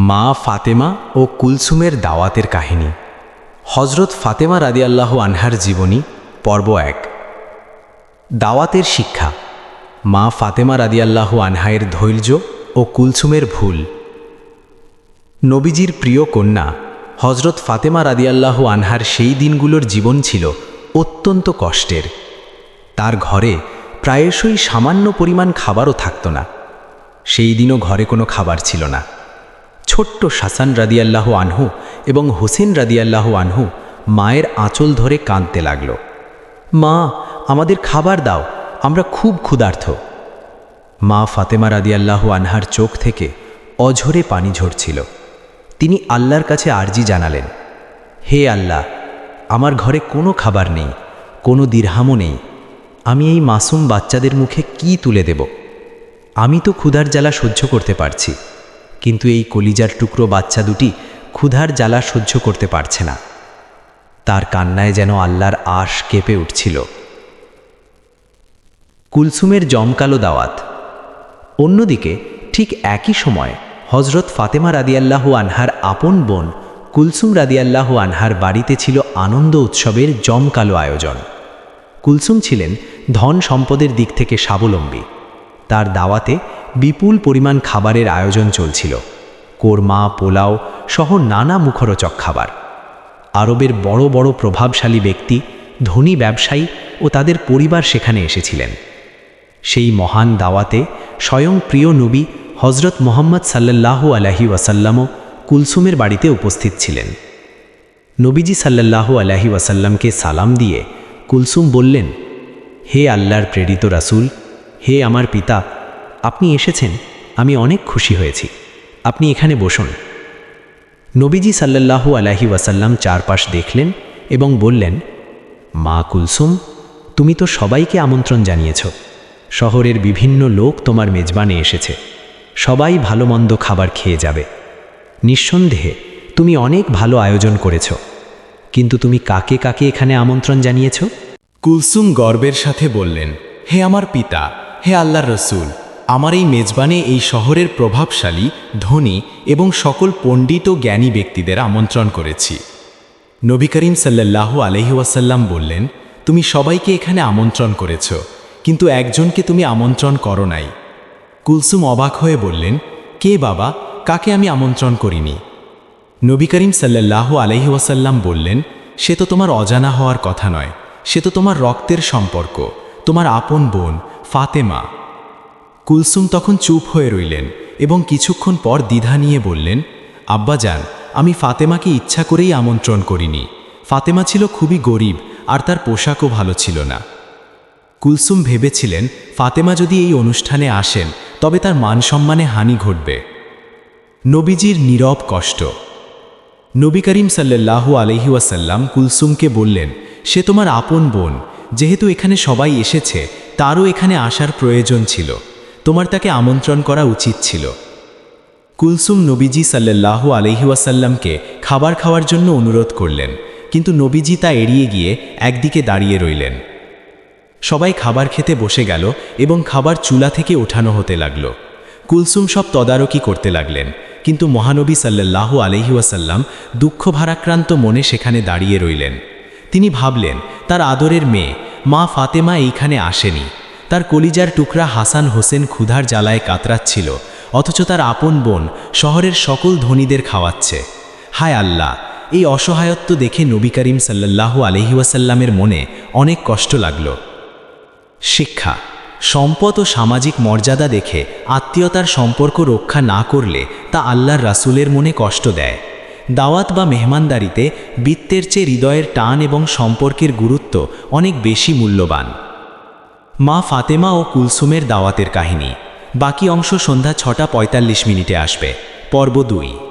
মা ফাতেমা ও কুলসুমের দাওয়াতের কাহিনী। হজরত ফাতেমা রাদিয়াল্লাহু আনহার জীবনী, পর্ব এক। দাওয়াতের শিক্ষা। মা ফাতেমা রাদিয়াল্লাহু আনহায়ের ধৈর্য ও কুলসুমের ভুল। নবীজির প্রিয় কন্যা হজরত ফাতেমা রাদিয়াল্লাহু আনহার সেই দিনগুলোর জীবন ছিল অত্যন্ত কষ্টের। তার ঘরে প্রায়শই সামান্য পরিমাণ খাবারও থাকত না। সেই দিনও ঘরে কোনো খাবার ছিল না। ছোট্ট শাসান রাদিয়াল্লাহ আনহু এবং হোসেন রাদিয়াল্লাহ আনহু মায়ের আঁচল ধরে কাঁদতে লাগল। মা, আমাদের খাবার দাও, আমরা খুব ক্ষুধার্থ। মা ফাতেমা রাদিয়াল্লাহু আনহার চোখ থেকে অঝরে পানি ঝরছিল। তিনি আল্লাহর কাছে আর্জি জানালেন, হে আল্লাহ, আমার ঘরে কোনো খাবার নেই, কোনো দিরহামও নেই। আমি এই মাসুম বাচ্চাদের মুখে কি তুলে দেব? আমি তো ক্ষুধার জ্বালা সহ্য করতে পারছি। কিন্তু এই কলিজার টুকরো বাচ্চা দুটি ক্ষুধার জ্বালা সহ্য করতে পারছে না। তার কান্নায় যেন আল্লাহর আশ কেঁপে উঠছিল। কুলসুমের জমকালো দাওয়াত। অন্যদিকে, ঠিক একই সময় হজরত ফাতেমা রাদিয়াল্লাহ আনহার আপন বোন কুলসুম রাদিয়াল্লাহু আনহার বাড়িতে ছিল আনন্দ উৎসবের জমকালো আয়োজন। কুলসুম ছিলেন ধন সম্পদের দিক থেকে স্বাবলম্বী। তার দাওয়াতে বিপুল পরিমাণ খাবারের আয়োজন চলছিল। কোরমা, পোলাও সহ নানা মুখরোচক খাবার। আরবের বড় বড় প্রভাবশালী ব্যক্তি, ধনী ব্যবসায়ী ও তাদের পরিবার সেখানে এসেছিলেন। সেই মহান দাওয়াতে স্বয়ং প্রিয় নবী হজরত মোহাম্মদ সাল্লাল্লাহু আলাহি ওয়াসাল্লামও কুলসুমের বাড়িতে উপস্থিত ছিলেন। নবীজি সাল্লাল্লাহু আলাহি ওয়াসাল্লামকে সালাম দিয়ে কুলসুম বললেন, হে আল্লাহর প্রেরিত রাসূল, হে আমার পিতা আপনি এসেছেন, আমি অনেক খুশি হয়েছি। আপনি এখানে বসুন। নবীজি সাল্লাল্লাহু আলাহি ওয়াসাল্লাম চারপাশ দেখলেন এবং বললেন, মা কুলসুম, তুমি তো সবাইকে আমন্ত্রণ জানিয়েছ। শহরের বিভিন্ন লোক তোমার মেজবানে এসেছে। সবাই ভালো মন্দ খাবার খেয়ে যাবে। নিঃসন্দেহে, তুমি অনেক ভালো আয়োজন করেছ। কিন্তু তুমি কাকে কাকে এখানে আমন্ত্রণ জানিয়েছ? কুলসুম গর্বের সাথে বললেন, হে আমার পিতা, হে আল্লাহর রসুল আমার এই মেজবানে এই শহরের প্রভাবশালী, ধনী এবং সকল পণ্ডিত ও জ্ঞানী ব্যক্তিদের আমন্ত্রণ করেছি। নবী করিম সাল্লাল্লাহু আলহি ওয়াসাল্লাম বললেন, তুমি সবাইকে এখানে আমন্ত্রণ করেছ, কিন্তু একজনকে তুমি আমন্ত্রণ করো নাই। কুলসুম অবাক হয়ে বললেন, কে বাবা? কাকে আমি আমন্ত্রণ করিনি? নবী করিম সাল্লাল্লাহু আলহি ওয়াসাল্লাম বললেন, সে তো তোমার অজানা হওয়ার কথা নয়, সে তো তোমার রক্তের সম্পর্ক, তোমার আপন বোন, ফাতেমা। কুলসুম তখন চুপ হয়ে রইলেন এবং কিছুক্ষণ পর দ্বিধা নিয়ে বললেন, আব্বা যান, আমি ফাতেমাকে ইচ্ছা করেই আমন্ত্রণ করিনি। ফাতেমা ছিল খুবই গরিব আর তার পোশাকও ভালো ছিল না। কুলসুম ভেবেছিলেন, ফাতেমা যদি এই অনুষ্ঠানে আসেন, তবে তার মান সম্মানে হানি ঘটবে। নবীজির নীরব কষ্ট। নবী করিম সাল্লাল্লাহু আলহি ওয়াসাল্লাম কুলসুমকে বললেন, সে তোমার আপন বোন। যেহেতু এখানে সবাই এসেছে, তারও এখানে আসার প্রয়োজন ছিল। তোমার তাকে আমন্ত্রণ করা উচিত ছিল। কুলসুম নবীজি সাল্লাল্লাহু আলহি ওয়াসাল্লামকে খাবার খাওয়ার জন্য অনুরোধ করলেন, কিন্তু নবীজি তা এড়িয়ে গিয়ে একদিকে দাঁড়িয়ে রইলেন। সবাই খাবার খেতে বসে গেল এবং খাবার চুলা থেকে ওঠানো হতে লাগল। কুলসুম সব তদারকি করতে লাগলেন, কিন্তু মহানবী সাল্লাল্লাহু আলহি ওয়াসাল্লাম দুঃখ ভারাক্রান্ত মনে সেখানে দাঁড়িয়ে রইলেন। তিনি ভাবলেন, তার আদরের মেয়ে, মা ফাতেমা এইখানে আসেনি। তার কলিজার টুকরা হাসান হোসেন ক্ষুধার জ্বালায় কাতরাচ্ছিল, অথচ তার আপন বোন শহরের সকল ধনীদের খাওয়াচ্ছে। হায় আল্লাহ, এই অসহায়ত্ব দেখে নবী করিম সাল্লাল্লাহু আলহি ওয়াসাল্লামের মনে অনেক কষ্ট লাগল। শিক্ষা, সম্পদ ও সামাজিক মর্যাদা দেখে আত্মীয়তার সম্পর্ক রক্ষা না করলে তা আল্লাহর রাসূলের মনে কষ্ট দেয়। দাওয়াত বা মেহমানদারিতে বৃত্তের চেয়ে হৃদয়ের টান এবং সম্পর্কের গুরুত্ব অনেক বেশি মূল্যবান। মা ফাতেমা ও কুলসুমের দাওয়াতের কাহিনী। বাকি অংশ সন্ধ্যা ছটা পঁয়তাল্লিশ মিনিটে আসবে। পর্ব দুই।